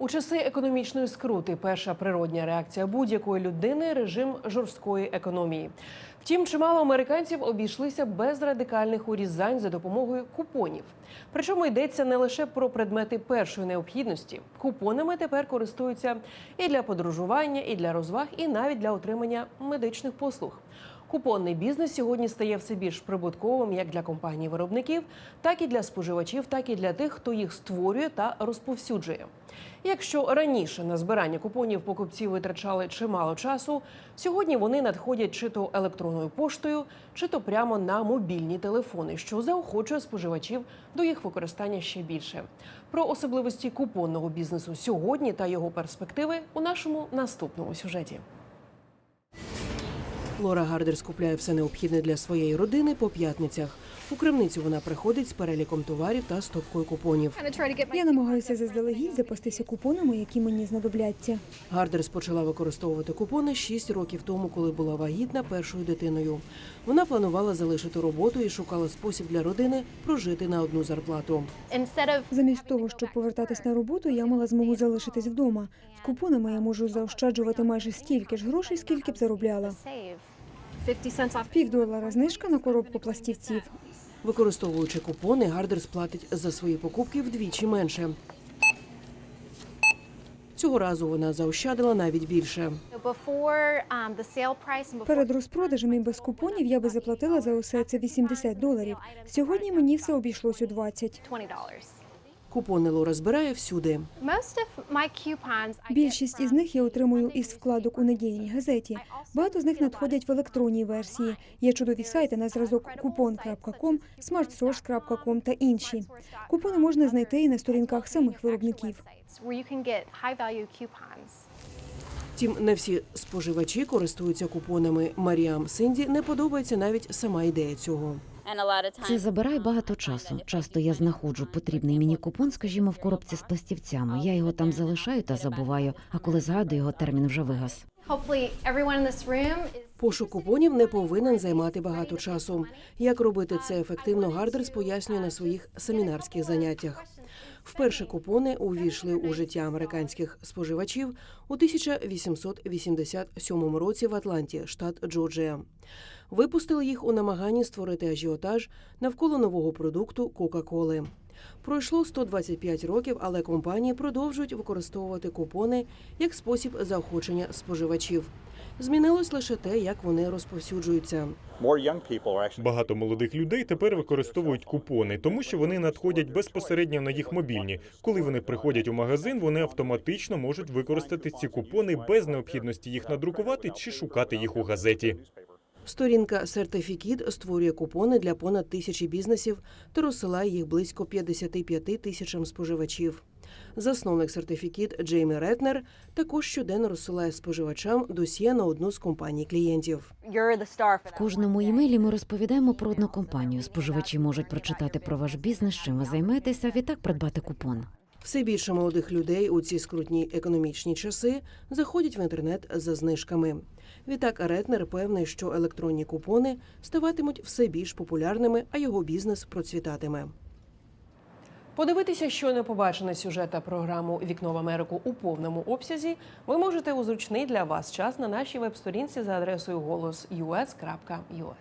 У часи економічної скрути перша природня реакція будь-якої людини режим жорсткої економії. Втім, чимало американців обійшлися без радикальних урізань за допомогою купонів. Причому йдеться не лише про предмети першої необхідності. Купонами тепер користуються і для подорожування, і для розваг, і навіть для отримання медичних послуг. Купонний бізнес сьогодні стає все більш прибутковим як для компаній-виробників, так і для споживачів, так і для тих, хто їх створює та розповсюджує. Якщо раніше на збирання купонів покупці витрачали чимало часу, сьогодні вони надходять чи то електронною поштою, чи то прямо на мобільні телефони, що заохочує споживачів до їх використання ще більше. Про особливості купонного бізнесу сьогодні та його перспективи у нашому наступному сюжеті. Лора Гардер скупляє все необхідне для своєї родини по п'ятницях. У крамницю вона приходить з переліком товарів та стопкою купонів. Я намагаюся заздалегідь запастися купонами, які мені знадобляться. Гардерс почала використовувати купони 6 років тому, коли була вагітна першою дитиною. Вона планувала залишити роботу і шукала спосіб для родини прожити на одну зарплату. Замість того, щоб повертатись на роботу, я мала змогу залишитись вдома. З купонами я можу заощаджувати майже стільки ж грошей, скільки б заробляла. Півдолара знижка на коробку пластівців. Використовуючи купони, Гардерс платить за свої покупки вдвічі менше. Цього разу вона заощадила навіть більше. um, Перед розпродажем і без купонів я би заплатила за усе це 80 доларів. Сьогодні мені все обійшлось у 20. $20. Купони Лора збирає всюди. Більшість із них я отримую із вкладок у недільній газеті. Багато з них надходять в електронній версії. Є чудові сайти на зразок coupon.com, smartsource.com та інші. Купони можна знайти і на сторінках самих виробників. Втім, не всі споживачі користуються купонами. Маріам Синді не подобається навіть сама ідея цього. Це забирає багато часу. Часто я знаходжу потрібний мені купон, скажімо, в коробці з пластівцями. Я його там залишаю та забуваю. А коли згадую, його термін вже вигас. Пошук купонів не повинен займати багато часу. Як робити це ефективно, Гардерс пояснює на своїх семінарських заняттях. Вперше купони увійшли у життя американських споживачів у 1887 році в Атланті, штат Джорджія. Випустили їх у намаганні створити ажіотаж навколо нового продукту Кока-Коли. Пройшло 125 років, але компанії продовжують використовувати купони як спосіб заохочення споживачів. Змінилось лише те, як вони розповсюджуються. Багато молодих людей тепер використовують купони, тому що вони надходять безпосередньо на їх мобільні. Коли вони приходять у магазин, вони автоматично можуть використати ці купони без необхідності їх надрукувати чи шукати їх у газеті. Сторінка Certificate створює купони для понад тисячі бізнесів та розсилає їх близько 55 тисячам споживачів. Засновник Certificate Джеймі Ретнер також щоденно розсилає споживачам досьє на одну з компаній клієнтів. В кожному імейлі ми розповідаємо про одну компанію. Споживачі можуть прочитати про ваш бізнес, чим ви займаєтеся, а відтак придбати купон. Все більше молодих людей у ці скрутні економічні часи заходять в інтернет за знижками. Відтак Ретнер певний, що електронні купони ставатимуть все більш популярними, а його бізнес процвітатиме. Подивитися, що не побачене сюжет та програму Вікно в Америку у повному обсязі. Ви можете у зручний для вас час на нашій веб-сторінці за адресою голос.us.us.